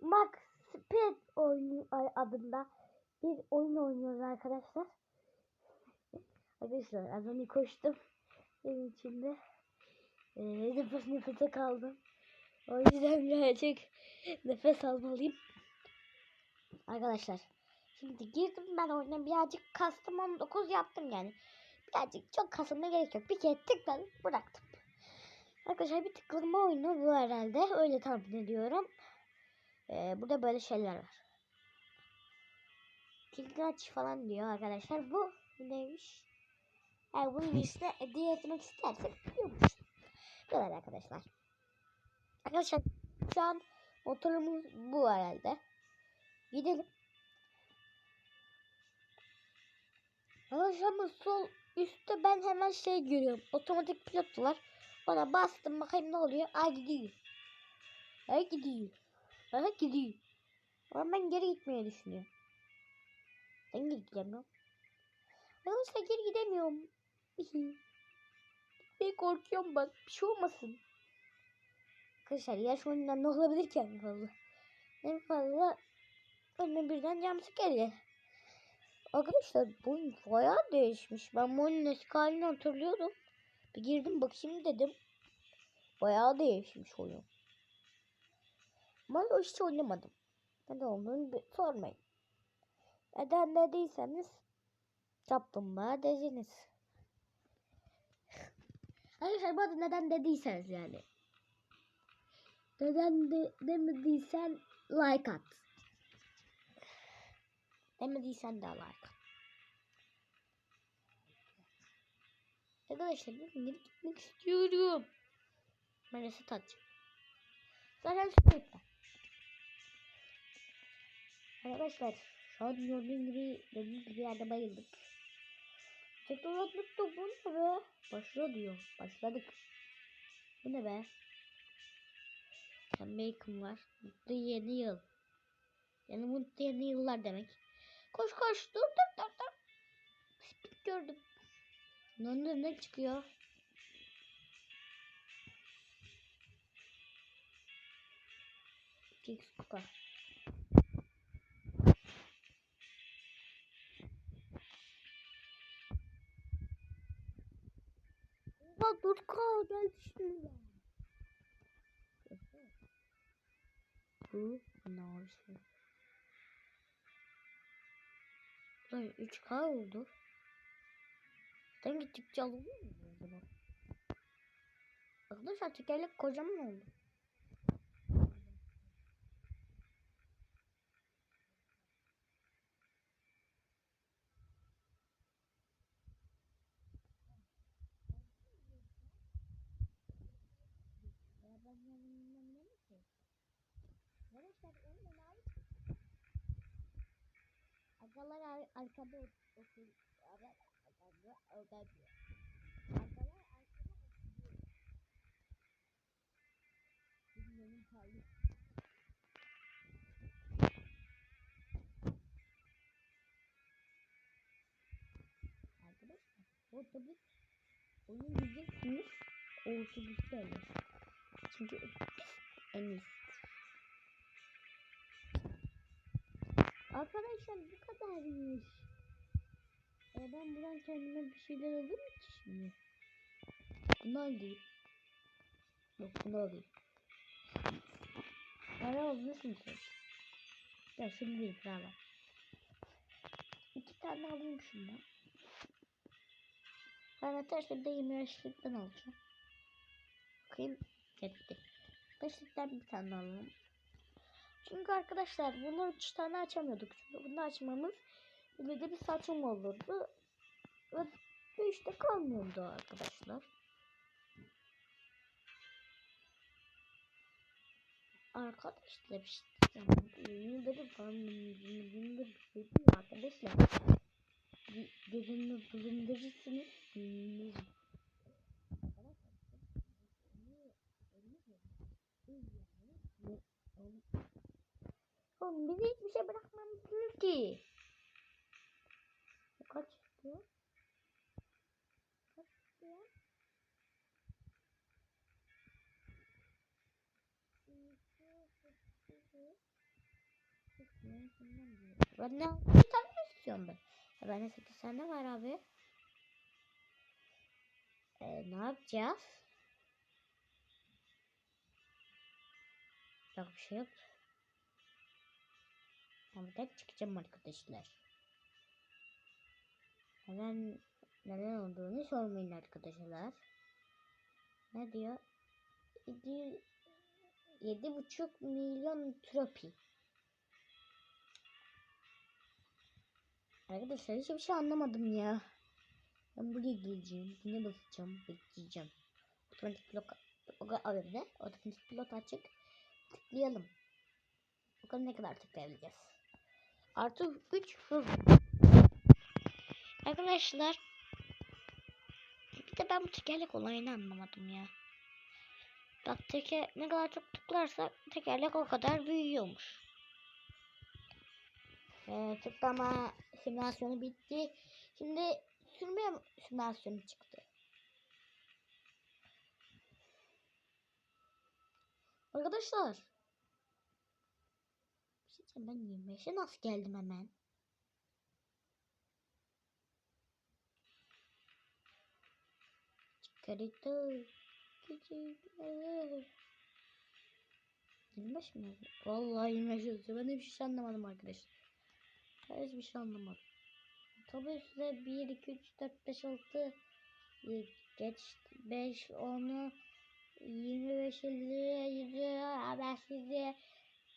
Max Speed oyunu adında bir oyun oynuyoruz arkadaşlar. Arkadaşlar az önce koştum. Evin içinde. Ee, nefes nefese kaldım. O yüzden birazcık nefes almalıyım. Arkadaşlar. Şimdi girdim ben oyuna birazcık kastım 19 yaptım yani. Birazcık çok kasılma gerek yok. Bir kere tıkladım bıraktım. Arkadaşlar bir tıklama oyunu bu herhalde. Öyle tahmin ediyorum. Ee, burada böyle şeyler var. Kilidini aç falan diyor arkadaşlar. Bu neymiş? Eğer bunu birisine hediye etmek istersek biliyormuş. Böyle arkadaşlar. Arkadaşlar şu an motorumuz bu herhalde. Gidelim. Arkadaşlar sol üstte ben hemen şey görüyorum. Otomatik pilot var. Ona bastım bakayım ne oluyor. Ay gidiyor. Ay gidiyor. Ay gidiyor. Ama ben geri gitmeyi düşünüyorum. Ben geri gidemiyorum. Arkadaşlar geri gidemiyorum. Ben korkuyorum bak. Bir şey olmasın. Arkadaşlar yaş oyundan ne olabilir ki en fazla? En fazla önüme birden camsı geliyor. Arkadaşlar bu oyun bayağı değişmiş. Ben bu oyunun eski halini hatırlıyordum. Bir girdim bakayım dedim. Bayağı değişmiş oyun. Ama o hiç oynamadım. Neden olduğunu bir sormayın. Neden dediyseniz kaplumbağa dediniz. Arkadaşlar bu arada neden dediyseniz yani. Neden de, demediysen like at. Demediysen de like at. Arkadaşlar ben geri gitmek istiyorum. Ben reset atacağım. Zaten sürekli. Arkadaşlar şu an gördüğün gibi dediğim gibi yerde bayıldık. Attık da bu ne be? Başla diyor. Başladık. Bu ne be? Bacon var. Mutlu yeni yıl. Yani mutlu yeni yıllar demek. Koş koş dur dur dur dur. Speed gördüm. Ne ne çıkıyor? Kix kuka. Oha dur kal gel şimdi. Bu narsı. Lan 3K oldu. Sen gittikçe alınıyor mu acaba? Arkadaşlar tekerlek kocaman oldu. Ya ben yanımdan ne ki? Arkadaşlar onunla ne yapayım? Agalar ar arkada ot- otur. Ara arkada orada diyor. Agalar arkada oturuyor. Bilmiyorum tabii. Arkadaşlar otobüs oyun diyeceksiniz. Otobüs öyle. Çünkü en iyisi. Arkadaşlar bu kadarmış. E ben buradan kendime bir şeyler alırım ki şimdi. Bunu alayım. Yok bunu alayım. Para alıyorsun sen. Ya şunu değil bravo. İki tane alayım şundan. Ben arkadaşlar da 20 yaşlıktan alacağım. Bakayım. Gitti. Beşlikten bir tane alalım. Çünkü arkadaşlar bunu üç tane açamıyorduk. Çünkü bunu açmamız bir de bir saçım olurdu. Ve bu işte kalmıyordu arkadaşlar. Arkadaşlar işte yıldır bir şey arkadaşlar. Gözünü bulundurursunuz. Oğlum bize hiçbir şey bırakmamışsınız ki. Kaç diyor? Kaç diyor? Ben ne bir tane mi istiyorum ben? Ya ben de 8 tane var abi. Ee, ne yapacağız? Yok bir şey yok. Buradan çıkacağım arkadaşlar. Neden neden olduğunu sormayın arkadaşlar. Ne diyor? Yedi, yedi buçuk milyon tropi. Arkadaşlar hiçbir şey anlamadım ya. Ben buraya geleceğim. Yine basacağım. Bekleyeceğim. Otomatik pilot ne? Otomatik pilot açık. Tıklayalım. Bakalım ne kadar tıklayabileceğiz. Artı 3 hız. Arkadaşlar bir de ben bu tekerlek olayını anlamadım ya. Bak teker ne kadar çok tıklarsak tekerlek o kadar büyüyormuş. Ee, tıklama simülasyonu bitti. Şimdi sürme simülasyonu çıktı. Arkadaşlar. Bir diyeceğim, ben 25'e nasıl geldim hemen? Çıkarito. Küçükler. 25 mi? Vallahi 25 yazıyor. Ben de bir şey anlamadım arkadaşlar. Ben hiçbir şey anlamadım. Tabii size 1, 2, 3, 4, 5, 6 geç 5, 10'u 25, 50,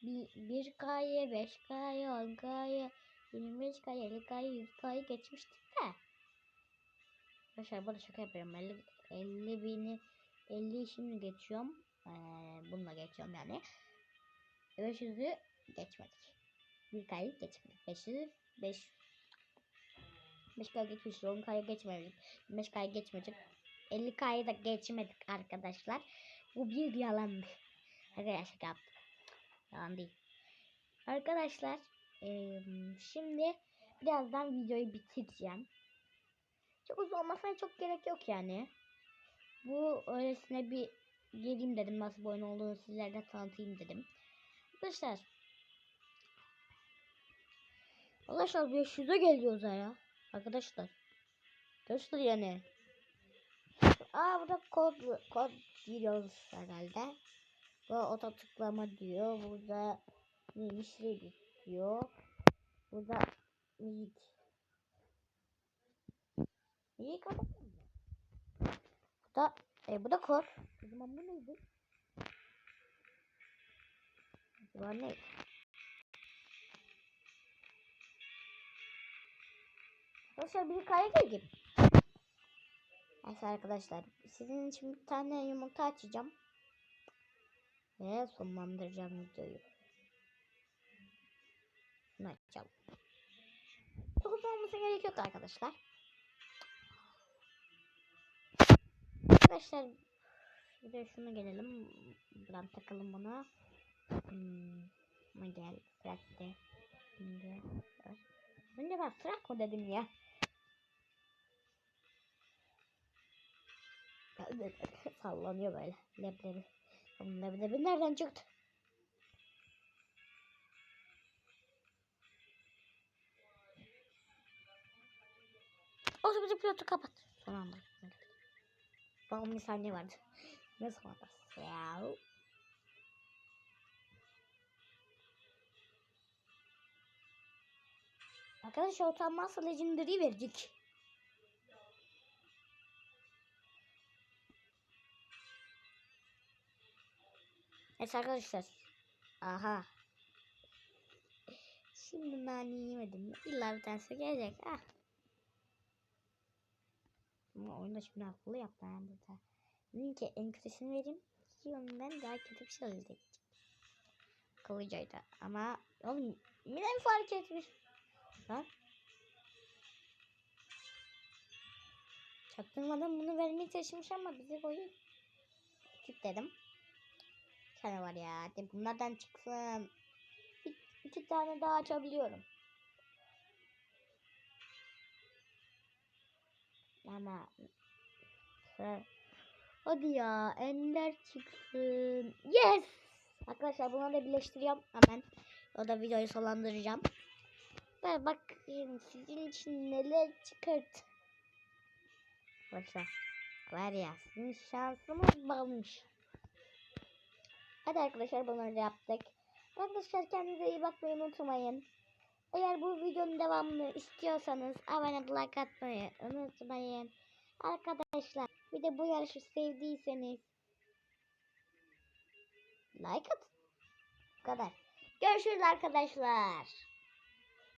100, 500, 1K'yı, 5K'yı, 10K'yı, 25K'yı, 50K'yı, 100K'yı geçmiştik de. Arkadaşlar burada şaka yapıyorum. 50, 50 bini 50 şimdi geçiyorum. Ee, bununla geçiyorum yani. 500'ü geçmedik. 1K'yı geçmedik. 500, 5 5K geçmişiz. 10K'yı geçmedik. 5K'yı geçmedik. 50K'yı da geçmedik arkadaşlar. Bu bir yalandı. Arkadaşlar yaptık. Yalan değil. Arkadaşlar eee, şimdi birazdan videoyu bitireceğim. Çok uzun olmasına çok gerek yok yani. Bu öylesine bir geleyim dedim. Nasıl bir olduğunu sizlere tanıtayım dedim. Arkadaşlar. Arkadaşlar 500'e geliyoruz ya. Arkadaşlar. Arkadaşlar yani. Aa burada kod kod giriyoruz herhalde. Bu oto tıklama diyor. Burada neymiş Reddit diyor. Burada Meet. İyi kapatalım. Bu da e, bu da kod. O zaman bu neydi? Acaba ne? Arkadaşlar bir kaya geldim. Neyse arkadaşlar sizin için bir tane yumurta açacağım. Ve sonlandıracağım videoyu. Şunu açalım. Çok uzun olmasına gerek yok arkadaşlar. Arkadaşlar bir de şuna gelelim. Buradan takalım buna. Hmm, buna gel. Bıraktı. Şimdi. Önce ben frak mı dedim ya. Sallanıyor böyle. Leblebi. Oğlum Leblebi nereden çıktı? Otomatik pilotu kapat. Son anda. Babamın saniye vardı. Ne sonra? Ya. Arkadaşlar utanmazsa legendary verecek. Evet arkadaşlar. Aha. Şimdi nane yemedim? İlla bir tanesi gelecek. Ah. Ama oyunda şimdi akıllı yaptı yani burada. Dedim ki en kötüsünü vereyim. Ki ondan daha kötü bir şey olacak. Akıllıcaydı. Ama oğlum yine mi fark etmiş? Lan. Çaktırmadan bunu vermeyi seçmiş ama bize koyuyor. Küçük dedim. Tane var ya. Hadi bunlardan çıksın. Bir, iki tane daha açabiliyorum. Ama Hadi ya Ender çıksın. Yes! Arkadaşlar bunu da birleştiriyorum hemen. O da videoyu sonlandıracağım. Ve bak sizin için neler çıkart. Arkadaşlar var ya sizin şansımız varmış. Hadi arkadaşlar bunları yaptık. Arkadaşlar kendinize iyi bakmayı unutmayın. Eğer bu videonun devamını istiyorsanız abone olup like atmayı unutmayın. Arkadaşlar bir de bu yarışı sevdiyseniz like atın. Bu kadar. Görüşürüz arkadaşlar.